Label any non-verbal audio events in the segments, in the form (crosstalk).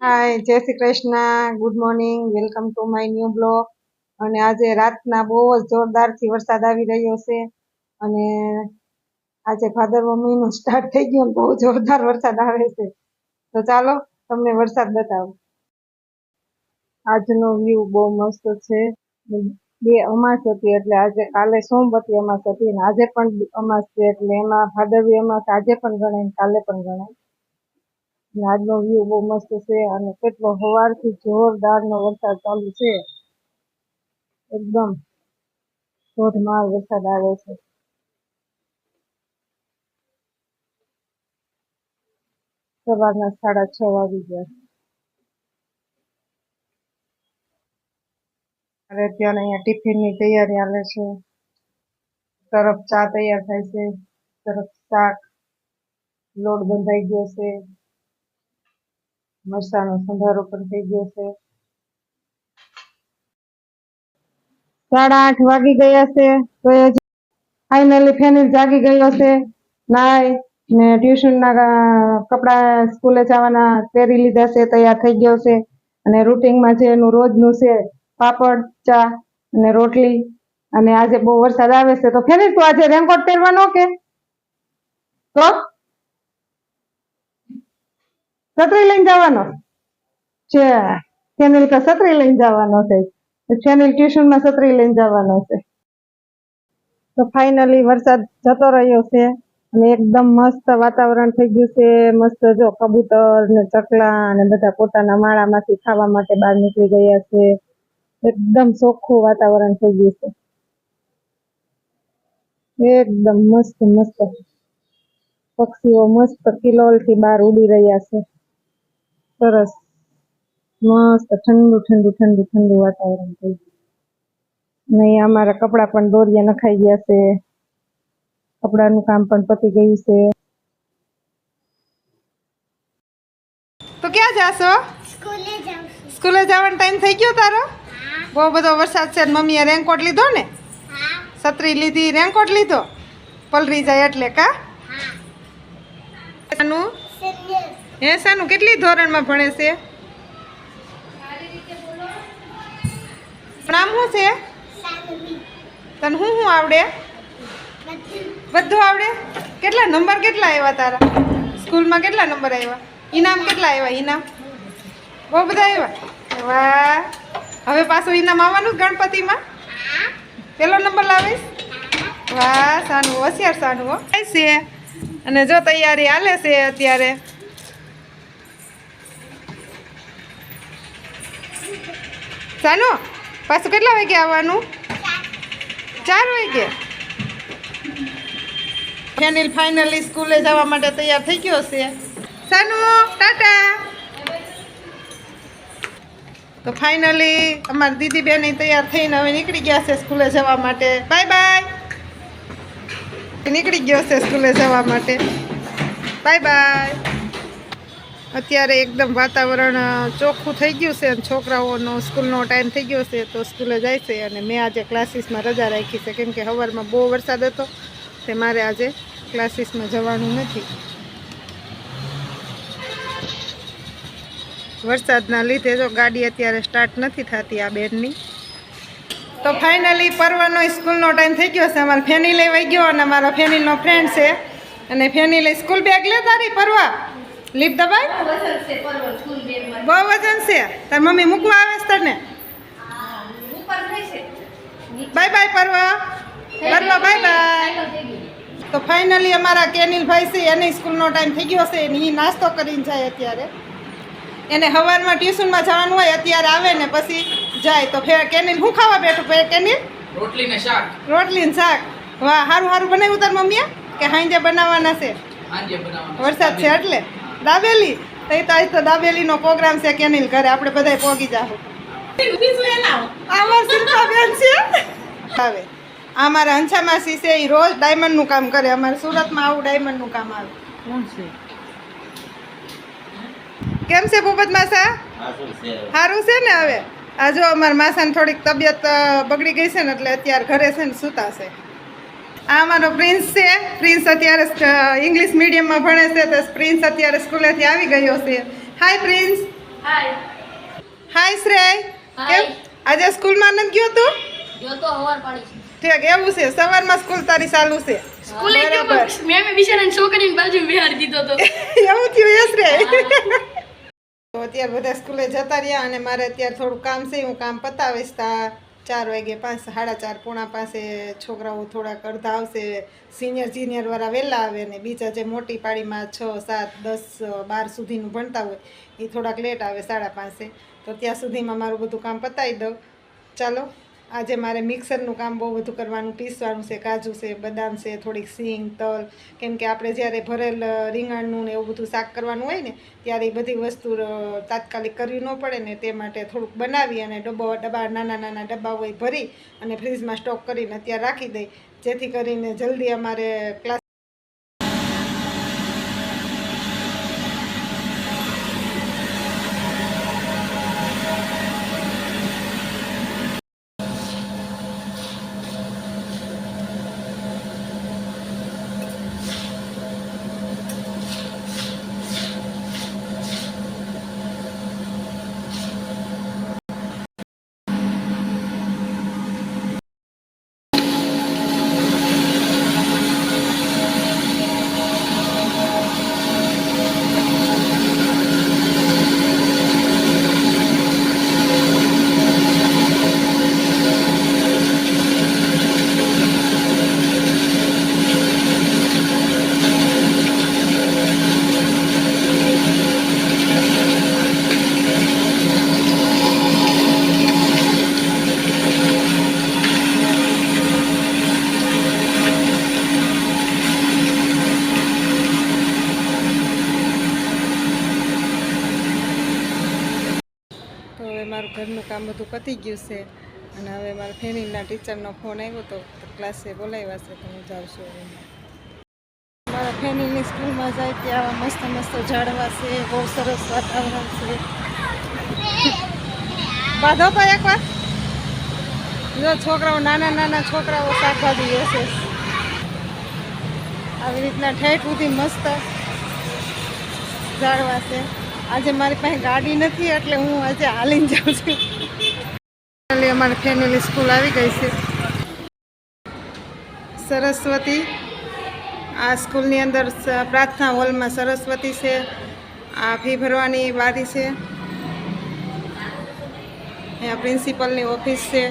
Hi Jai Shri Krishna. Good morning welcome to my new blog અને આજે રાતના બહુ જ જોરદારથી વરસાદ આવી રહ્યો છે. અને આજે ભાદરવો મહિનો સ્ટાર્ટ થઈ ગયો બહુ જોરદાર વરસાદ આવે છે. તો ચાલો, તમને વરસાદ બતાવો. આજનો વ્યૂ બહુ મસ્ત છે. બે અમાસ હતી એટલે આજે, કાલે સોમવતી અમાસ હતી અને આજે પણ અમાસ છે એટલે એમાં ભાદરવી અમાસ, આજે પણ ગણાય કાલે પણ ગણાય. આજનો વ્યૂ બહુ મસ્ત છે અને કેટલો સવારથી જોરદારનો વરસાદ ચાલુ છે. એકદમ ધોધમાર વરસાદ આવે છે. સવારના સાડા છ વાગી ગયા. અને ત્યાં અહીંયા ટિફિનની તૈયારી આવે છે. તરફ ચા તૈયાર થાય છે, તરફ શાક, લોટ બંધાઈ ગયો છે. મરચાંનો સંભારો પણ થઈ ગયો છે. સાડા આઠ વાગી ગયા છે તો એ ફાઇનલી ફેનિલ જાગી ગયો છે. નાય ને ટ્યુશનના કપડા સ્કૂલે જવાના પહેરી લીધા છે, તૈયાર થઈ ગયો છે. અને રૂટિનમાં જે એનું રોજનું છે, પાપડ, ચા અને રોટલી અને આજે બહુ વરસાદ આવે છે તો ફેનિલ તું આજે રેનકોટ પહેરવાનો કે? તો? છત્રી લઈને જવાનો. છે ફેનિલ તો છત્રી લઈને જવાનો છે. ફેનિલ ટ્યુશનમાં છત્રી લઈને જવાનો છે. તો ફાઇનલી વરસાદ જતો રહ્યો છે. અને એકદમ મસ્ત વાતાવરણ થઈ ગયું છે. મસ્ત જો કબૂતર ને ચકલા અને બધા પોતાના માળામાંથી ખાવા માટે બહાર નીકળી ગયા છે. એકદમ ચોખ્ખું વાતાવરણ થઈ ગયું છે. એકદમ મસ્ત મસ્ત. પક્ષીઓ મસ્ત કિલોલથી બહાર ઉડી રહ્યા છે. સરસ. મસ્ત ઠંડુ ઠંડુ ઠંડુ ઠંડુ વાતાવરણ થઈ ગયું. નહીં અમારા કપડાં પણ દોરિયા નખાઈ ગયા છે. કપડાનું કામ પણ પતી ગયું છે. તો ક્યાં જાશો? સ્કૂલે જવાનો ટાઈમ થઈ ગયો તારો? બહુ બધો વરસાદ છે મમ્મીએ રેનકોટ લીધો ને? છત્રી લીધી રેનકોટ લીધો? પલરી જાય એટલે કા? હા સાનું કેટલી ધોરણમાં ભણે છે? નામ શું છે? તને શું શું આવડે? બધું આવડે? કેટલા નંબર કેટલા આવ્યા તારા? સ્કૂલમાં કેટલા નંબર આવ્યા ઇનામ કેટલા આવ્યા ઇનામ? બહુ બધા આવ્યા વાહ. હવે પાછું ઇનામ આવવાનું ગણપતિમાં? પેલો નંબર લાવીશ? વાહ સાનું હોશિયાર સાનું હો છે. અને જો તૈયારી હાલે છે અત્યારે. સાનું? પાછું કેટલા વાગે આવવાનું? ચાર વાગે? ફેનિલ ફાઇનલી સ્કૂલે જવા માટે તૈયાર થઈ ગયો છે. સાનુ ટાટા. તો ફાઇનલી અમારી દીદી બેન તૈયાર થઈને હવે નીકળી ગયા છે સ્કૂલે જવા માટે. બાય બાય નીકળી ગયો છે સ્કૂલે જવા માટે. બાય બાય અત્યારે એકદમ વાતાવરણ ચોખ્ખું થઈ ગયું છે અને છોકરાઓનો સ્કૂલનો ટાઈમ થઈ ગયો છે તો સ્કૂલે જાય છે અને મેં આજે ક્લાસીસમાં રજા રાખી છે. કેમ કે સવારમાં બહુ વરસાદ હતો તે મારે આજે ક્લાસીસમાં જવાનું નથી. વરસાદના લીધે જો ગાડી અત્યારે સ્ટાર્ટ નથી થતી આ બેનની. તો ફાઇનલી પર્વનો સ્કૂલનો ટાઈમ થઈ ગયો છે. અમારો ફેની લઈ ગયો અને અમારો ફેનીનો ફ્રેન્ડ છે. અને ફેની લઈ સ્કૂલ બેગ લે તારી પરવા. લીપ દબાય? બહુ વજન છે. તાર મમ્મી મૂકવા આવે છે તને? બાય બાય પરવા. પરવા બાય બાય. તો ફાઇનલી અમારા કેનિલભાઈ છે એની સ્કૂલનો ટાઈમ થઈ ગયો છે ને એ નાસ્તો કરીને જાય અત્યારે. એને સવારમાં ટ્યુશનમાં જવાનું હોય અત્યારે આવે ને પછી જાય. તો ફેર કેનિલ શું ખાવા બેઠું ફેર કેનિલ? રોટલી ને શાક. રોટલી ને શાક. વાહ સારું સારું બનાવ્યું તાર મમ્મીએ? કે હાંજે બનાવવાના છે? વરસાદ છે એટલે? દાબેલી? તો એ તો આજ તો દાબેલીનો પ્રોગ્રામ છે કેનિલ ઘરે. આપણે બધાય પોગી જાહો. આમાં શિલ્પાબેન છે? આવે. આ મારા હંસા માસી છે એ રોજ ડાયમંડનું કામ કરે. અમારે સુરતમાં આવું ડાયમંડનું કામ આવે. કેમ છે ભૂપત માસા? સારું છે. ને હવે? આ જો અમારા માસાને થોડીક તબિયત બગડી ગઈ છે ને એટલે અત્યારે ઘરે છે ને સૂતા છે. આ અમારો પ્રિન્સ છે. પ્રિન્સ અત્યારે ઇંગ્લિશ મીડિયમમાં ભણે છે તો પ્રિન્સ અત્યારે સ્કૂલેથી આવી ગયો છે. હાય પ્રિન્સ. હાય. હાય શ્રેય. કેમ? આજે સ્કૂલમાં નથી ગયો તું? જો તો હવાર પાડી ઠીક એવું છે. સવારમાં સ્કૂલ તારી ચાલુ છે. સ્કૂલે ગયો બરાબર. પણ બિચારાને છોકરીની બાજુ બિહાર દીધો તો. (laughs) એવું થયું એ શ્રેય. (laughs) તો અત્યારે બધા સ્કૂલે જતા રહ્યા અને મારે અત્યારે થોડું કામ છે હું કામ પતાવીશ તા. ચાર વાગે પાંચ, સાડા ચાર પોણા પાસે છોકરાઓ થોડાક અડધા આવશે. સિનિયર સિનિયરવાળા વહેલા આવે ને બીજા જે મોટી પાડીમાં છ, સાત, દસ, બાર સુધીનું ભણતા હોય, એ થોડાક લેટ આવે સાડા પાંચે. તો ત્યાં સુધીમાં મારું બધું કામ પતાવી દઉં. ચાલો. આજે મારે મિક્સરનું કામ બહુ બધું કરવાનું, પીસવાનું છે, કાજુ છે, બદામ છે, થોડીક સિંગ, તલ. કેમ કે આપણે જ્યારે ભરેલ રીંગણનું ને એવું બધું શાક કરવાનું હોય ને, ત્યારે એ બધી વસ્તુ તાત્કાલિક કરવી ન પડે ને તે માટે થોડુંક બનાવી અને ડબ્બો, ડબ્બા, નાના નાના ડબ્બા હોય ભરી અને ફ્રીજમાં સ્ટોક કરીને અત્યારે રાખી દઈ. જેથી કરીને જલ્દી અમારે ક્લાસ તો હવે મારું ઘરનું કામ બધું પતી ગયું છે. અને હવે મારા ફેમિલીના ટીચરનો ફોન આવ્યો તો ક્લાસે બોલાવ્યા છે તો હું જાઉં છું હવે મારા ફેમિલીની સ્કૂલમાં જાય ત્યાં મસ્ત મસ્ત ઝાડવા છે, બહુ સરસ વાતાવરણ છે. બાંધો તો એકવાર. જો છોકરાઓ, નાના નાના છોકરાઓ શાકભાજી છે. આવી રીતના ઠેઠ સુધી મસ્ત ઝાડવા છે. આજે મારી પાસે ગાડી નથી, એટલે હું આજે હાલીને જાઉં છું. અમારી ફેમિલી સ્કૂલ આવી ગઈ છે. સરસ્વતી, આ સ્કૂલની અંદર પ્રાર્થના હોલમાં સરસ્વતી છે, આ ફી ભરવાની બારી છે. અહીંયા પ્રિન્સિપલની ઓફિસ છે.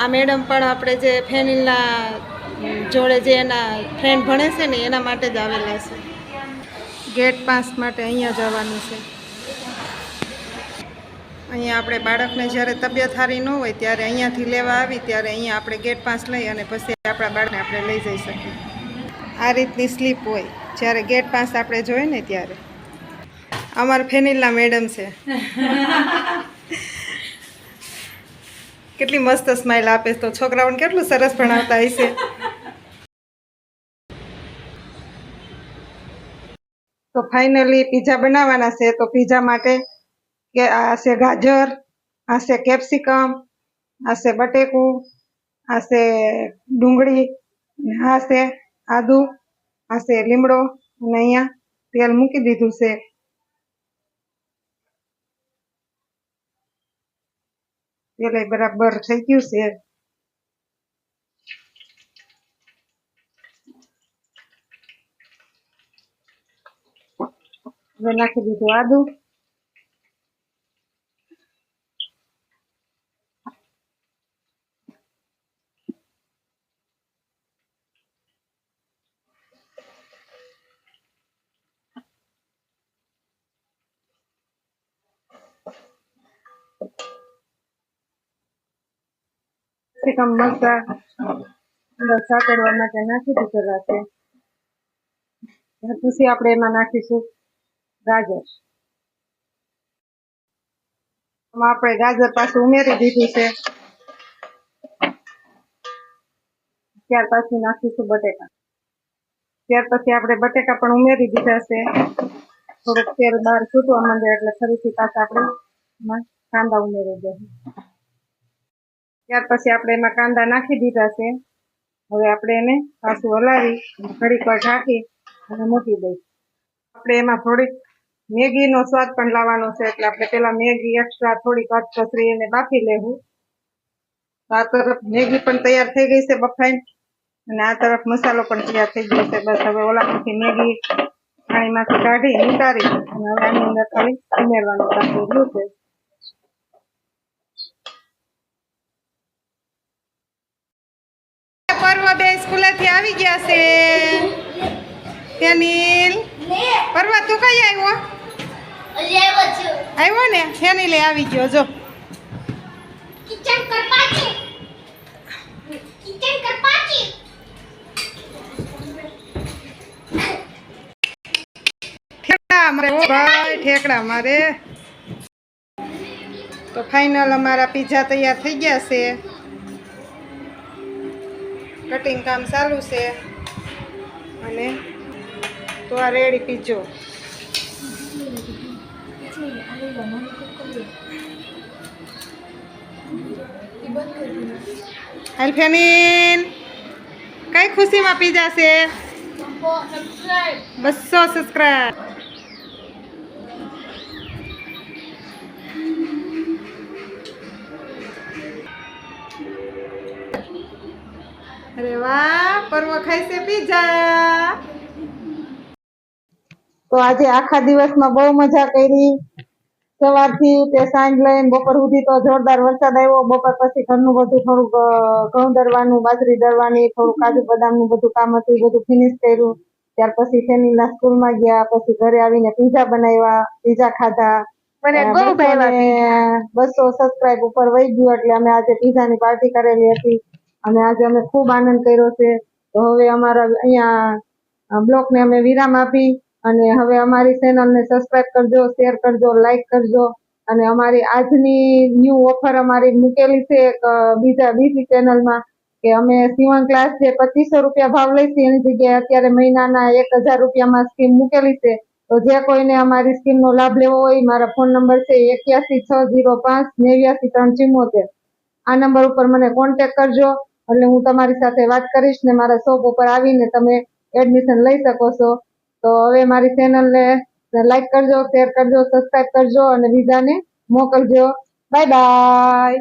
આ મેડમ પણ આપણે જે ફેનિલના જોડે જે એના ફ્રેન્ડ ભણે છે ને, એના માટે જ આવેલા છે. ગેટ પાસ માટે અહીંયા જવાનું છે. અહીંયા આપણે બાળકને જ્યારે તબિયત સારી ન હોય ત્યારે અહીંયાથી લેવા આવી ત્યારે અહીંયા આપણે ગેટ પાસ લઈ અને પછી આપણા બાળકને આપણે લઈ જઈ શકીએ. આ રીતની સ્લીપ હોય જ્યારે ગેટ પાસ આપણે જોઈએ ને ત્યારે. અમારા ફેનિલા મેડમ છે. (laughs) કેટલી મસ્ત સ્માઇલ આપે તો છોકરાઓને કેટલું સરસ ભણાવતા હશે? તો ફાઇનલી પીઝા બનાવવાના છે. તો પીઝા માટે કે આ છે ગાજર, આ કેપ્સિકમ, આ છે બટેકું, આ ડુંગળી આ આદુ, આ લીમડો, અને અહીંયા તેલ મૂકી દીધું છે. તેલ બરાબર થઈ ગયું છે. નાખી દીધું આદુ. કેપ્સિકમ મરચા રસા કરવા માટે નાખી દીધેલા છે પછી આપણે એમાં નાખીશું ગાજર. આપણે ગાજર પાછું ઉમેરી દીધું છે. ત્યાર પછી નાખીશું બટેકા. ત્યાર પછી આપણે બટેકા પણ ઉમેરી દીધા છે. થોડુંક તેલ બહાર છૂટવા માંડે એટલે ફરીથી પાછા આપણે કાંદા ઉમેરી દઈએ. ત્યાર પછી આપણે એમાં કાંદા નાખી દીધા છે. હવે આપણે એને પાછું હલાવી ઘડીક વાર ઢાંકી અને મૂકી દઈ આપણે એમાં થોડીક મેગીનો સ્વાદ પણ લાવવાનો છે, એટલે આપણે પેલા મેગી એક્સ્ટ્રા થોડી કસરી એને બાફી લેવું. આ તરફ મેગી પણ તૈયાર થઈ ગઈ છે બફાઈ અને આ તરફ મસાલો પણ તૈયાર થઈ ગયો છે. બસ હવે ઓલામાંથી મેગી પાણીમાંથી કાઢી ઉતારી અને હવે આની અંદર ખાલી ઉમેરવાનું બાકી છે પર્વ બે સ્કૂલેથી આવી ગયા છે તેનીલ તું કઈ આવ્યો? આવ્યો છું આવ્યો ને તેનીલે આવી ગયો જો. કિચન કરપાચી કિચન કરપાચી ઠેકડા મારે ઓ ભાઈ ઠેકડા મારે. તો ફાઇનલ અમારા પીઝા તૈયાર થઈ ગયા છે. કટિંગ કામ ચાલુ છે. અને તો આ રેડી પીજો. અલ્ફેનિન કઈ ખુશીમાં પીઝા છે? બસો સબસ્ક્રાઈબ પર્વ છે પીઝા. તો આજે આખા દિવસમાં બહુ મજા કરી. સવારથી તે સાંજ લઈને બપોર સુધી તો જોરદાર વરસાદ આવ્યો. બપોર પછી ઘરનું બધું થોડુંક ઘઉં દરવાનું બાજરી દરવાની થોડું કાજુ બદામનું બધું કામ હતું એ બધું ફિનિશ કર્યું. ત્યાર પછી ફેમિલીના સ્કૂલમાં ગયા પછી ઘરે આવીને પીઝા બનાવ્યા પીઝા ખાધા. બસો સબસ્ક્રાઇબ ઉપર વહી ગયું એટલે અમે આજે પીઝાની પાર્ટી કરેલી હતી. અને આજે અમે ખૂબ આનંદ કર્યો છે. તો હવે અમારા અહીંયા બ્લોગને અમે વિરામ આપી અને હવે અમારી ચેનલને સબસ્ક્રાઈબ કરજો શેર કરજો લાઈક કરજો. અને અમારી આજની ન્યૂ ઓફર અમારી મૂકેલી છે એક બીજા બીજી ચેનલમાં કે અમે સીવણ ક્લાસ જે પચીસો રૂપિયા ભાવ લઈશું એની જગ્યાએ અત્યારે મહિનાના એક હજાર રૂપિયામાં સ્કીમ મૂકેલી છે. તો જે કોઈને અમારી સ્કીમનો લાભ લેવો હોય મારા ફોન નંબર છે એક્યાસી છ જીરો પાંચ નેવ્યાસી ત્રણ ચુમ્મોતેર આ નંબર ઉપર મને કોન્ટેક કરજો. એટલે હું તમારી સાથે વાત કરીશ ને મારા શોપ ઉપર આવીને તમે એડમિશન લઈ શકો છો. તો હવે મારી ચેનલને લાઈક કરજો શેર કરજો સબસ્ક્રાઇબ કરજો અને બીજાને મોકલજો. Bye bye